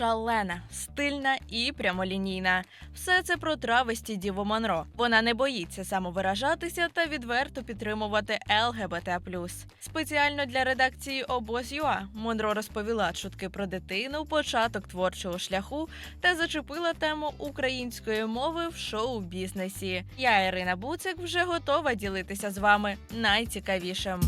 шалена, стильна і прямолінійна. Все це про травесті Діву Монро. Вона не боїться самовиражатися та відверто підтримувати ЛГБТ+. Спеціально для редакції Обоз.ЮА Монро розповіла чутки про дитину, початок творчого шляху та зачепила тему української мови в шоу-бізнесі. Я Ірина Буцик вже готова ділитися з вами найцікавішим.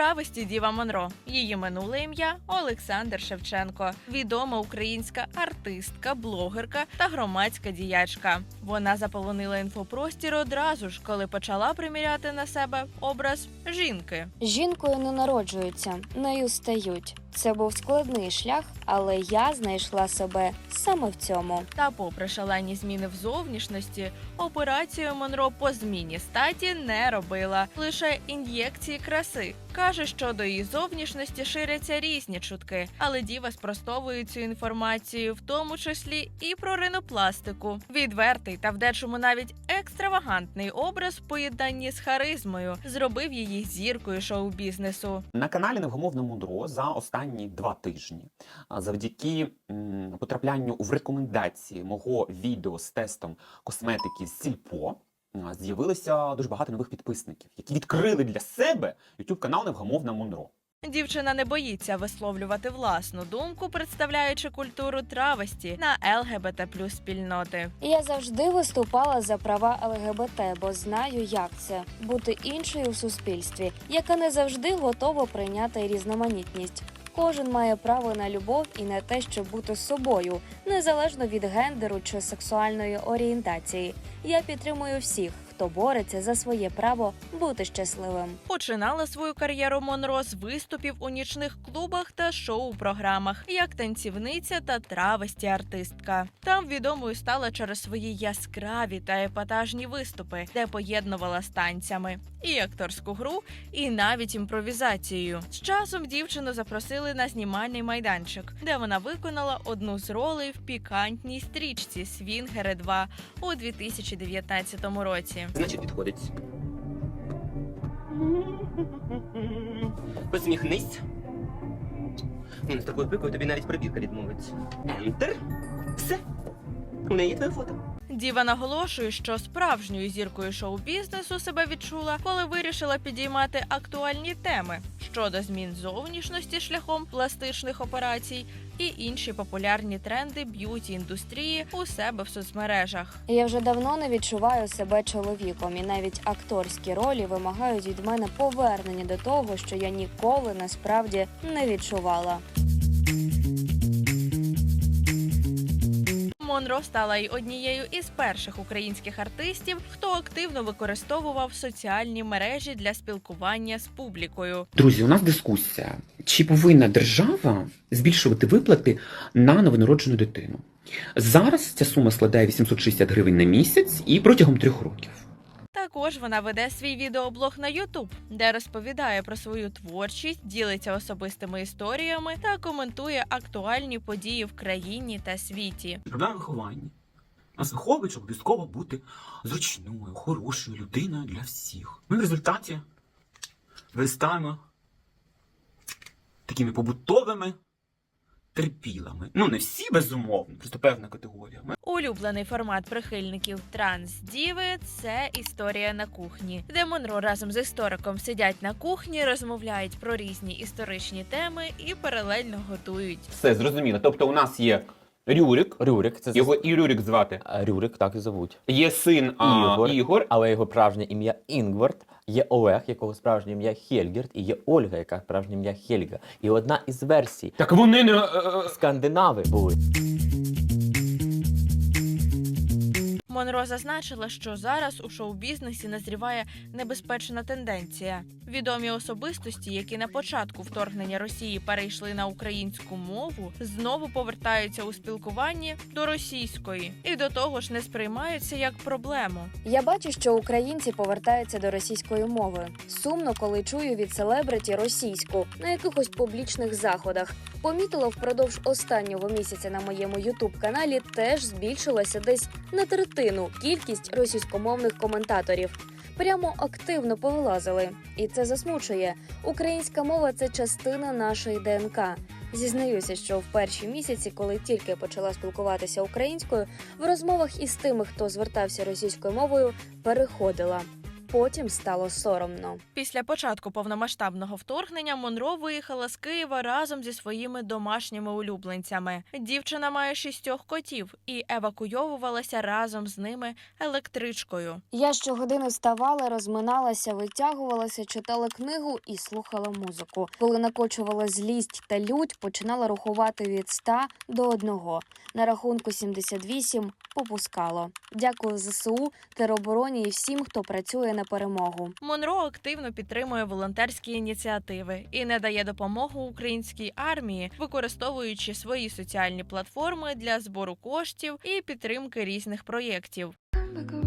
Травесті Діва Монро. Її минуле ім'я Олександр Шевченко, відома українська артистка, блогерка та громадська діячка. Вона заполонила інфопростір одразу ж, коли почала приміряти на себе образ жінки. Жінкою не народжуються, нею стають. Це був складний шлях, але я знайшла себе саме в цьому. Та, попри шалені зміни в зовнішності, операцію Монро по зміні статі не робила лише ін'єкції краси. Каже, що до її зовнішності ширяться різні чутки, але діва спростовує цю інформацію, в тому числі і про ринопластику. Відвертий та в дечому навіть екстравагантний образ в поєднанні з харизмою зробив її зіркою шоу-бізнесу. На каналі Невгомовне Мудро за останні два тижні, а, завдяки потраплянню в рекомендації мого відео з тестом косметики з Сільпо, з'явилося дуже багато нових підписників, які відкрили для себе YouTube канал Невгомовне Мудро. Дівчина не боїться висловлювати власну думку, представляючи культуру травості на ЛГБТ плюс спільноти. Я завжди виступала за права ЛГБТ, бо знаю, як це бути іншою в суспільстві, яка не завжди готова прийняти різноманітність. Кожен має право на любов і на те, щоб бути собою, незалежно від гендеру чи сексуальної орієнтації. Я підтримую всіх, хто бореться за своє право бути щасливим. Починала свою кар'єру Монро з виступів у нічних клубах та шоу-програмах, як танцівниця та травесті артистка. Там відомою стала через свої яскраві та епатажні виступи, де поєднувала з танцями і акторську гру, і навіть імпровізацією. З часом дівчину запросили на знімальний майданчик, де вона виконала одну з ролей в пікантній стрічці Свінгери 2 у 2019 році. Значить, підходить. Посміхнись. З такою пикою тобі навіть пробірка відмовить. Ентер. Все. У неї твоє фото. Діва наголошує, що справжньою зіркою шоу-бізнесу себе відчула, коли вирішила підіймати актуальні теми щодо змін зовнішності шляхом пластичних операцій і інші популярні тренди б'юті індустрії у себе в соцмережах. Я вже давно не відчуваю себе чоловіком, і навіть акторські ролі вимагають від мене повернення до того, що я ніколи насправді не відчувала. Монро стала й однією із перших українських артистів, хто активно використовував соціальні мережі для спілкування з публікою. Друзі, у нас дискусія. Чи повинна держава збільшувати виплати на новонароджену дитину? Зараз ця сума складає 860 гривень на місяць і протягом трьох років. Також вона веде свій відеоблог на YouTube, де розповідає про свою творчість, ділиться особистими історіями та коментує актуальні події в країні та світі. Проблема виховання. Нас виховують, щоб обов'язково бути зручною, хорошою людиною для всіх. Ми в результаті виростаємо такими побутовими терпілами. Ну, не всі безумовно, просто певна категорія. Улюблений формат прихильників транс-діви – це історія на кухні, де Монро разом з істориком сидять на кухні, розмовляють про різні історичні теми і паралельно готують. Все зрозуміло. Тобто, у нас є Рюрик, Рюрик, це його і Рюрик звати. А, Рюрик, так і зовуть. Є син а, Ігор. Ігор. Але його справжнє ім'я Інгвард, є Олег, якого справжнє ім'я Хельгерт, і є Ольга, яка справжнє ім'я Хельга. І одна із версій Так вони не. е, е, скандинави були. Монро зазначила, що зараз у шоу-бізнесі назріває небезпечна тенденція. Відомі особистості, які на початку вторгнення Росії перейшли на українську мову, знову повертаються у спілкуванні до російської і до того ж не сприймаються як проблему. Я бачу, що українці повертаються до російської мови. Сумно, коли чую від селебриті російську на якихось публічних заходах. Помітила впродовж останнього місяця на моєму ютуб каналі теж збільшилася десь на третину кількість російськомовних коментаторів. прямо активно повилазили. І це засмучує. Українська мова це частина нашої ДНК. Зізнаюся, що в перші місяці, коли тільки почала спілкуватися українською, в розмовах із тими, хто звертався російською мовою, переходила. Потім стало соромно. Після початку повномасштабного вторгнення Монро виїхала з Києва разом зі своїми домашніми улюбленцями. Дівчина має шістьох котів і евакуйовувалася разом з ними електричкою. Я щогодини вставала, розминалася, витягувалася, читала книгу і слухала музику. Коли накочувала злість та лють, починала рахувати від 100 до 1. На рахунку 78 попускало. Дякую ЗСУ, теробороні і всім, хто працює на перемогу. Монро активно підтримує волонтерські ініціативи і не дає допомогу українській армії, використовуючи свої соціальні платформи для збору коштів і підтримки різних проєктів.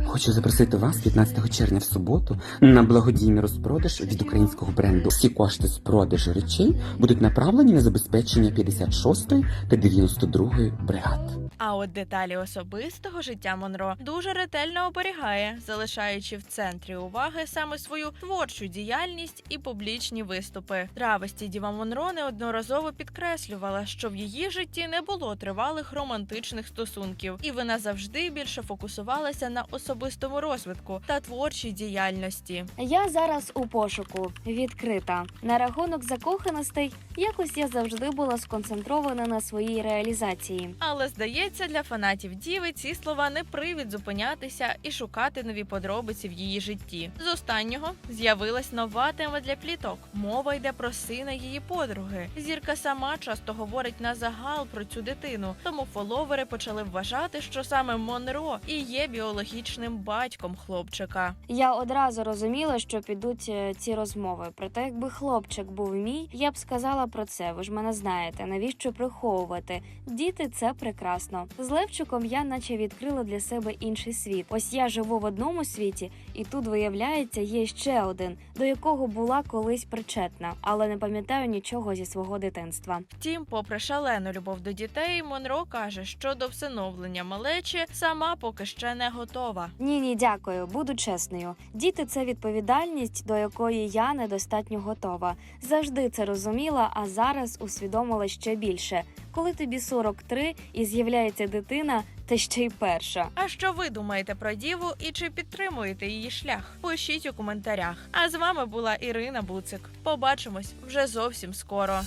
Хочу запросити вас 15 червня в суботу на благодійний розпродаж від українського бренду. Всі кошти з продажу речей будуть направлені на забезпечення 56-ї та 92-ї бригад. А от деталі особистого життя Монро дуже ретельно оберігає, залишаючи в центрі уваги саме свою творчу діяльність і публічні виступи. Травесті Діва Монро неодноразово підкреслювала, що в її житті не було тривалих романтичних стосунків, і вона завжди більше фокусувалася на особистому розвитку та творчій діяльності. Я зараз у пошуку відкрита. На рахунок закоханостей якось я завжди була сконцентрована на своїй реалізації. Але здається, для фанатів діви ці слова не привід зупинятися і шукати нові подробиці в її житті. З останнього з'явилась нова тема для пліток. Мова йде про сина її подруги. Зірка сама часто говорить на загал про цю дитину, тому фоловери почали вважати, що саме Монро і є біологічним батьком хлопчика. Я одразу розуміла, що підуть е, ці розмови. Проте, якби хлопчик був мій, я б сказала про це. Ви ж мене знаєте. Навіщо приховувати? Діти це прекрасно. З Левчиком я наче відкрила для себе інший світ. Ось я живу в одному світі, і тут виявляється є ще один, до якого була колись причетна, але не пам'ятаю нічого зі свого дитинства. Втім, попри шалену любов до дітей, Монро каже, що до всиновлення малечі сама поки ще не готова. Ні, ні, дякую. Буду чесною. Діти це відповідальність, до якої я недостатньо готова. Завжди це розуміла, а зараз усвідомила ще більше. Коли тобі 43 і з'являється дитина, та ще й перша. А що ви думаєте про діву і чи підтримуєте її шлях? Пишіть у коментарях. А з вами була Ірина Буцик. Побачимось вже зовсім скоро.